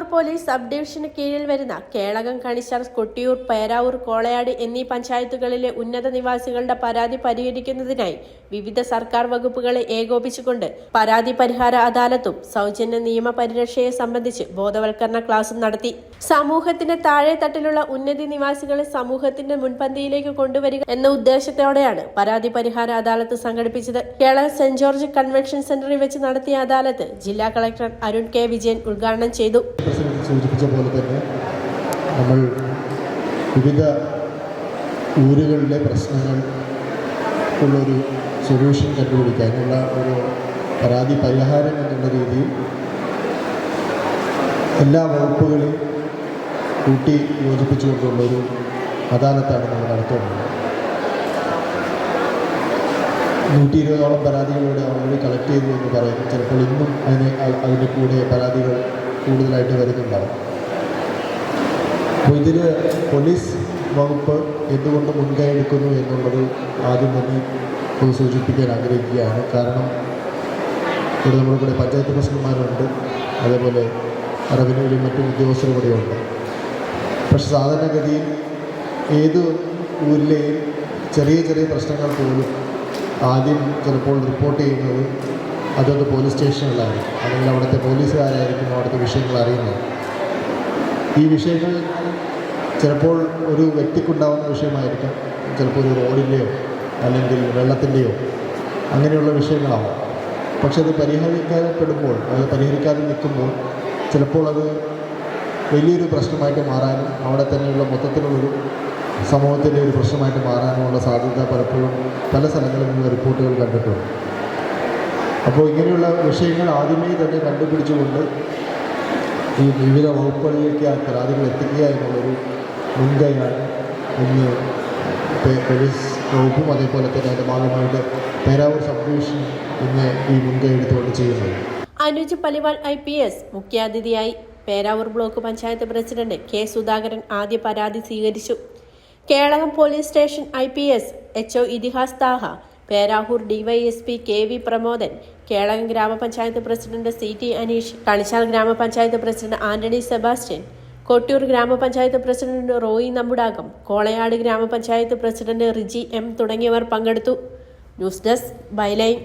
Peravoor police sub ഡിവിഷന് കീഴിൽ വരുന്ന കേളകം കണിശർ കൊട്ടിയൂർ പേരാവൂർ കോളയാട് എന്നീ പഞ്ചായത്തുകളിലെ ഉന്നത നിവാസികളുടെ പരാതി പരിഹരിക്കുന്നതിനായി വിവിധ സർക്കാർ വകുപ്പുകളെ ഏകോപിച്ചുകൊണ്ട് പരാതി പരിഹാര അദാലത്തും സൗജന്യ നിയമ പരിരക്ഷയെ സംബന്ധിച്ച് ബോധവൽക്കരണ ക്ലാസും നടത്തി. സമൂഹത്തിന്റെ താഴെ തട്ടിലുള്ള ഉന്നതി നിവാസികളെ സമൂഹത്തിന്റെ മുൻപന്തിയിലേക്ക് കൊണ്ടുവരിക എന്ന ഉദ്ദേശത്തോടെയാണ് പരാതി പരിഹാര അദാലത്ത് സംഘടിപ്പിച്ചത്. കേരള സെന്റ് ജോർജ് കൺവെൻഷൻ സെന്ററിൽ വെച്ച് നടത്തിയ അദാലത്ത് ജില്ലാ കളക്ടർ അരുൺ കെ. വിജയൻ ഉദ്ഘാടനം ചെയ്തു. സൂചിപ്പിച്ച പോലെ തന്നെ നമ്മൾ വിവിധ ഊരുകളിലെ പ്രശ്നങ്ങൾ ഉള്ളൊരു സൊല്യൂഷൻ കണ്ടുപിടിക്കാനുള്ള ഒരു പരാതി പരിഹാരം എന്നുള്ള രീതിയിൽ എല്ലാ വകുപ്പുകളെയും കൂട്ടി യോജിപ്പിച്ചുകൊണ്ടുള്ളൊരു അദാലത്താണ് നമ്മൾ നടത്തുന്നത്. നൂറ്റി ഇരുപതോളം പരാതികളിലൂടെ ഓൾറെഡി കളക്ട് ചെയ്തു എന്ന് പറയുന്നു. ചിലപ്പോൾ ഇന്നും അതിന് അതിന്റെ കൂടെ പരാതികൾ കൂടുതലായിട്ട് വരുന്നുണ്ടാവും. അപ്പോൾ ഇതിൽ പോലീസ് വകുപ്പ് എന്തുകൊണ്ട് മുൻകൈ എടുക്കുന്നു എന്നുള്ളത് ആദ്യം തന്നെ ഒന്ന് സൂചിപ്പിക്കാൻ ആഗ്രഹിക്കുകയാണ്. കാരണം ഇവിടെ നമ്മുടെ കൂടെ പഞ്ചായത്ത് പ്രസിഡന്റ്മാരുണ്ട്. അതേപോലെ റവന്യൂവിലും മറ്റു ഉദ്യോഗസ്ഥരും കൂടെയുണ്ട് പക്ഷെ സാധാരണഗതിയിൽ ഏത് ഊരിലെയും ചെറിയ ചെറിയ പ്രശ്നങ്ങൾ പോലും ആദ്യം ചിലപ്പോൾ റിപ്പോർട്ട് ചെയ്യുന്നത് അതൊക്കെ പോലീസ് സ്റ്റേഷനുകളായിരിക്കും അല്ലെങ്കിൽ അവിടുത്തെ പോലീസുകാരായിരിക്കും അവിടുത്തെ വിഷയങ്ങൾ അറിയുന്നത്. ഈ വിഷയങ്ങൾ ചിലപ്പോൾ ഒരു വ്യക്തിക്കുണ്ടാവുന്ന വിഷയമായിരിക്കും. ചിലപ്പോൾ ഒരു റോഡിന്റെയോ അല്ലെങ്കിൽ വെള്ളത്തിന്റെയോ അങ്ങനെയുള്ള വിഷയങ്ങളാവാം. പക്ഷെ അത് പരിഹരിക്കപ്പെടുമ്പോൾ അത് പരിഹരിക്കാതെ നിൽക്കുമ്പോൾ ചിലപ്പോൾ അത് വലിയൊരു പ്രശ്നമായിട്ട് മാറാനും അവിടെ തന്നെയുള്ള മൊത്തത്തിലുള്ളൊരു സമൂഹത്തിന്റെ ഒരു പ്രശ്നമായിട്ട് മാറാനുമുള്ള സാധ്യത പലപ്പോഴും പല സ്ഥലങ്ങളിൽ നിന്ന് റിപ്പോർട്ടുകൾ കണ്ടിട്ടുണ്ട്. അപ്പോൾ ഇങ്ങനെയുള്ള വിഷയങ്ങൾ ആദ്യമേ തന്നെ കണ്ടുപിടിച്ചുകൊണ്ട് ഈ വിവിധ വകുപ്പുകളിലേക്ക് ആ പരാതികൾ എത്തിക്കുക എന്നുള്ളൊരു മുൻകൈയാണ്. ഇന്ന് പോലീസ് വകുപ്പും അതേപോലെ തന്നെ അതിന്റെ ഭാഗമായിട്ട് പേരാവൂർ സബ് ഡിവിഷൻ ഇന്ന് ഈ മുൻകൈ എടുത്തുകൊണ്ട് ചെയ്യുന്നത്. Anuj Paliwal I P S മുഖ്യാതിഥിയായി Peravoor block panchayat president K Sudhakaran ആദ്യ പരാതി സ്വീകരിച്ചു. Kelakam police station I P S H O Ithihas Thaha Peravoor DYSP K V Pramodan Kelakam ഗ്രാമപഞ്ചായത്ത് president C T Aneesh Kanichar ഗ്രാമപഞ്ചായത്ത് president Antony Sebastian Kottiyoor ഗ്രാമപഞ്ചായത്ത് president Roy നമ്മുടാകം Kolayad ഗ്രാമപഞ്ചായത്ത് president Riji M തുടങ്ങിയവർ പങ്കെടുത്തു. News desk byline.